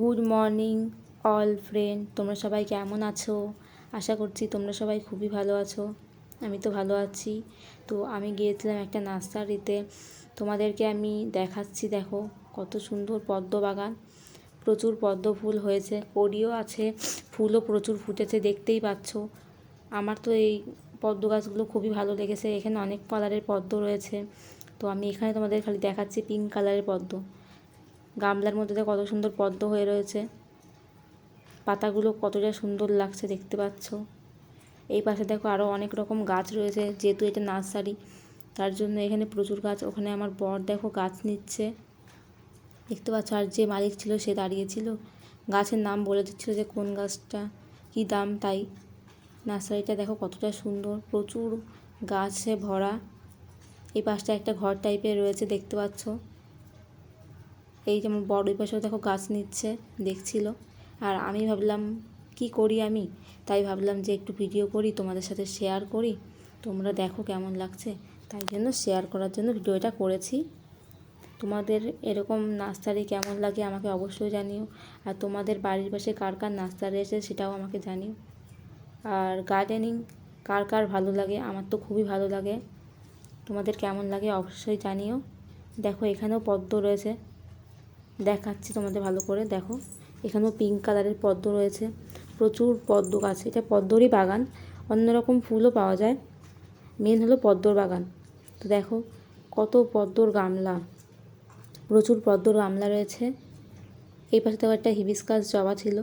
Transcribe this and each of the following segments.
Good morning all friend, তোমরা সবাই কেমন আছো? আশা করছি তোমরা সবাই খুবই ভালো আছো, আমি তো ভালো আছি। তো আমি গিয়েছিলাম একটা নার্সারিতে, তোমাদেরকে আমি দেখাচ্ছি দেখো কত সুন্দর পদ্ম বাগান, প্রচুর পদ্ম ফুল হয়েছে কড়িও আছে, ফুলও প্রচুর ফুটেছে, দেখতেই পাচ্ছ। আমার তো এই পদ্ম গাছগুলো খুবই ভালো লেগেছে, এখানে অনেক কালারের পদ্ম রয়েছে। তো আমি এখানে তোমাদের খালি দেখাচ্ছি পিঙ্ক কালারের পদ্ম। গামলার মধ্যে কত সুন্দর পদ্ম হয়ে রয়েছে। পাতাগুলো কতটা সুন্দর লাগছে দেখতে পাচ্ছ। এই পাশে দেখো আরও অনেক রকম গাছ রয়েছে, যেহেতু এটা নার্সারি, তার জন্য এখানে প্রচুর গাছ। ওখানে আমার বর দেখো গাছ নিচ্ছে। দেখতে পাচ্ছ, আর যে মালিক ছিল সে দাঁড়িয়েছিল গাছের নাম বলে দিচ্ছিল যে কোন গাছটা, কী দাম তাই। নার্সারিটা দেখো কতটা সুন্দর, প্রচুর গাছে ভরা। এই পাশটা একটা ঘর টাইপের রয়েছে দেখতে পাচ্ছ। এই যেমন বড় ওই পাশেও দেখো গাছ নিচ্ছে, দেখছিল। আর আমি ভাবলাম, কি করি আমি? তাই ভাবলাম যে একটু ভিডিও করি, তোমাদের সাথে শেয়ার করি। তোমরা দেখো কেমন লাগছে। তাই জন্য শেয়ার করার জন্য ভিডিওটা করেছি। তোমাদের এরকম নার্সারি কেমন লাগে আমাকে অবশ্যই জানিও। আর তোমাদের বাড়ির পাশে কার কার নার্সারি আছে সেটাও আমাকে জানিও। আর গার্ডেনিং কার কার ভালো লাগে আমার তো খুবই ভালো লাগে। তোমাদের কেমন লাগে অবশ্যই জানিও। দেখো এখানেও পদ্ম রয়েছে। দেখাচ্ছি তোমাদের ভালো করে, দেখো। এখানেও পিঙ্ক কালারের পদ্ম রয়েছে। প্রচুর পদ্ম গাছ, এটা পদ্মরই বাগান। অন্যরকম ফুলও পাওয়া যায়। মেন হলো পদ্মর বাগান। তো দেখো, কত পদ্মর গামলা। প্রচুর পদ্মর গামলা রয়েছে। এই পাশে দেখো একটা হিবিস্কাস জবা ছিল।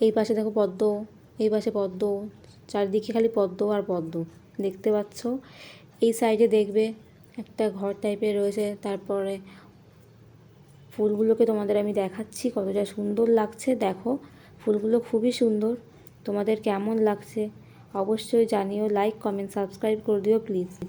এই পাশে দেখো পদ্ম, এই পাশে পদ্ম, চারিদিকে খালি পদ্ম আর পদ্ম। দেখতে পাচ্ছ? এই সাইডে দেখবে একটা ঘর টাইপের রয়েছে, তারপরে ফুলগুলোকে তোমাদের আমি দেখাচ্ছি, কতটা সুন্দর লাগছে। দেখো, ফুলগুলো খুবই সুন্দর। তোমাদের কেমন লাগছে? অবশ্যই জানিও লাইক কমেন্ট সাবস্ক্রাইব করে দিও প্লিজ